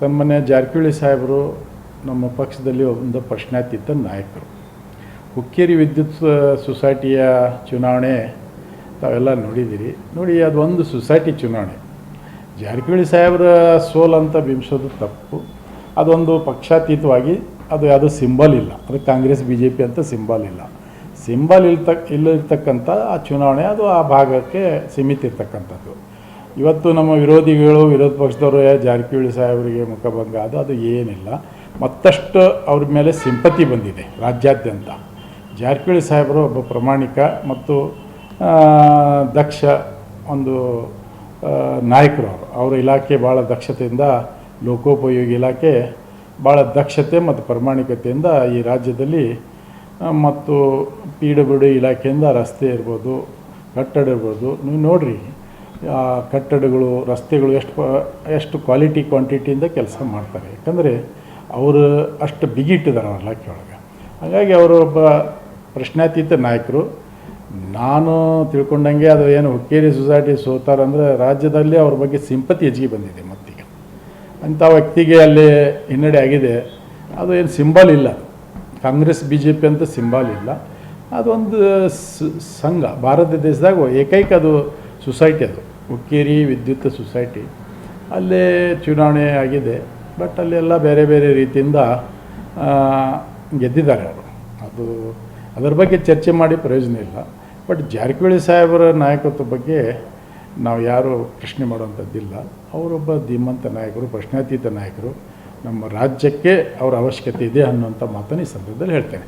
ಸನ್ಮಾನ್ಯ ಜಾರಕಿಹೊಳಿ ಸಾಹೇಬರು ನಮ್ಮ ಪಕ್ಷದಲ್ಲಿ ಒಂದು ಪ್ರಶ್ನಾತೀತ ನಾಯಕರು. ಹುಕ್ಕೇರಿ ವಿದ್ಯುತ್ ಸೊಸೈಟಿಯ ಚುನಾವಣೆ ತಾವೆಲ್ಲ ನೋಡಿದ್ದೀರಿ. ನೋಡಿ, ಅದು ಒಂದು ಸೊಸೈಟಿ ಚುನಾವಣೆ. ಜಾರಕಿಹೊಳಿ ಸಾಹೇಬರ ಸೋಲ್ ಅಂತ ಬಿಂಬಿಸೋದು ತಪ್ಪು. ಅದೊಂದು ಪಕ್ಷಾತೀತವಾಗಿ ಅದು ಯಾವುದೋ ಸಿಂಬಲ್ ಇಲ್ಲ. ಅದು ಕಾಂಗ್ರೆಸ್ ಬಿ ಜೆ ಪಿ ಅಂತ ಸಿಂಬಲ್ ಇಲ್ಲ. ಸಿಂಬಲ್ ಇಲ್ತಕ್ ಇಲ್ಲಿರ್ತಕ್ಕಂಥ ಆ ಚುನಾವಣೆ, ಅದು ಆ ಭಾಗಕ್ಕೆ ಸೀಮಿತ ಇರ್ತಕ್ಕಂಥದ್ದು. ಇವತ್ತು ನಮ್ಮ ವಿರೋಧಿಗಳು, ವಿರೋಧ ಪಕ್ಷದವರು, ಜಾರಕಿಹೊಳಿ ಸಾಹೇಬರಿಗೆ ಮುಖಭಂಗ ಅದು ಅದು ಏನಿಲ್ಲ. ಮತ್ತಷ್ಟು ಅವ್ರ ಮೇಲೆ ಸಿಂಪತಿ ಬಂದಿದೆ ರಾಜ್ಯಾದ್ಯಂತ. ಜಾರಕಿಹೊಳಿ ಸಾಹೇಬರು ಒಬ್ಬ ಪ್ರಾಮಾಣಿಕ ಮತ್ತು ದಕ್ಷ ಒಂದು ನಾಯಕರು ಅವರು. ಅವರ ಇಲಾಖೆ ಭಾಳ ದಕ್ಷತೆಯಿಂದ, ಲೋಕೋಪಯೋಗಿ ಇಲಾಖೆ ಭಾಳ ದಕ್ಷತೆ ಮತ್ತು ಪ್ರಾಮಾಣಿಕತೆಯಿಂದ ಈ ರಾಜ್ಯದಲ್ಲಿ ಮತ್ತು ಪಿ ಡಬ್ಲ್ಯೂ ಇಲಾಖೆಯಿಂದ ರಸ್ತೆ ಇರ್ಬೋದು, ಕಟ್ಟಡ ಇರ್ಬೋದು. ನೀವು ನೋಡಿರಿ. ಕಟ್ಟಡಗಳು, ರಸ್ತೆಗಳು ಎಷ್ಟು ಎಷ್ಟು ಕ್ವಾಲಿಟಿ ಕ್ವಾಂಟಿಟಿಯಿಂದ ಕೆಲಸ ಮಾಡ್ತಾರೆ. ಯಾಕಂದರೆ ಅವರು ಅಷ್ಟು ಬಿಗಿಟ್ಟಿದ್ದಾರೆ ಅವ್ರ ಇಲಾಖೆ ಒಳಗೆ. ಹಾಗಾಗಿ ಅವರು ಒಬ್ಬ ಪ್ರಶ್ನಾತೀತ ನಾಯಕರು. ನಾನು ತಿಳ್ಕೊಂಡಂಗೆ ಅದು ಏನು ಹುಕ್ಕೇರಿ ಸೊಸೈಟಿ ಸೋತಾರಂದರೆ ರಾಜ್ಯದಲ್ಲಿ ಅವ್ರ ಬಗ್ಗೆ ಸಿಂಪತಿ ಹೆಚ್ಚಿಗೆ ಬಂದಿದೆ ಮತ್ತೀಗ. ಅಂಥ ವ್ಯಕ್ತಿಗೆ ಅಲ್ಲಿ ಹಿನ್ನಡೆ ಆಗಿದೆ. ಅದು ಏನು ಸಿಂಬಲ್ ಇಲ್ಲ. ಕಾಂಗ್ರೆಸ್ ಬಿ ಜೆ ಪಿ ಅಂತ ಸಿಂಬಲ್ ಇಲ್ಲ. ಅದೊಂದು ಸಂಘ. ಭಾರತ ದೇಶದಾಗ ಏಕೈಕ ಅದು ಸೊಸೈಟಿ ಅದು. ಹುಕ್ಕೇರಿ ವಿದ್ಯುತ್ ಸೊಸೈಟಿ. ಅಲ್ಲೇ ಚುನಾವಣೆ ಆಗಿದೆ. ಬಟ್ ಅಲ್ಲೆಲ್ಲ ಬೇರೆ ಬೇರೆ ರೀತಿಯಿಂದ ಗೆದ್ದಿದ್ದಾರೆ ಅವರು. ಅದು ಅದರ ಬಗ್ಗೆ ಚರ್ಚೆ ಮಾಡಿ ಪ್ರಯೋಜನ ಇಲ್ಲ. ಬಟ್ ಜಾರಕಿಹೊಳಿ ಸಾಹೇಬರ ನಾಯಕತ್ವ ಬಗ್ಗೆ ನಾವು ಯಾರು ಪ್ರಶ್ನೆ ಮಾಡುವಂಥದ್ದಿಲ್ಲ. ಅವರೊಬ್ಬ ಧೀಮಂತ ನಾಯಕರು, ಪ್ರಶ್ನಾತೀತ ನಾಯಕರು. ನಮ್ಮ ರಾಜ್ಯಕ್ಕೆ ಅವರ ಅವಶ್ಯಕತೆ ಇದೆ ಅನ್ನುವಂಥ ಮಾತನ್ನು ಈ ಸಂದರ್ಭದಲ್ಲಿ ಹೇಳ್ತೇನೆ.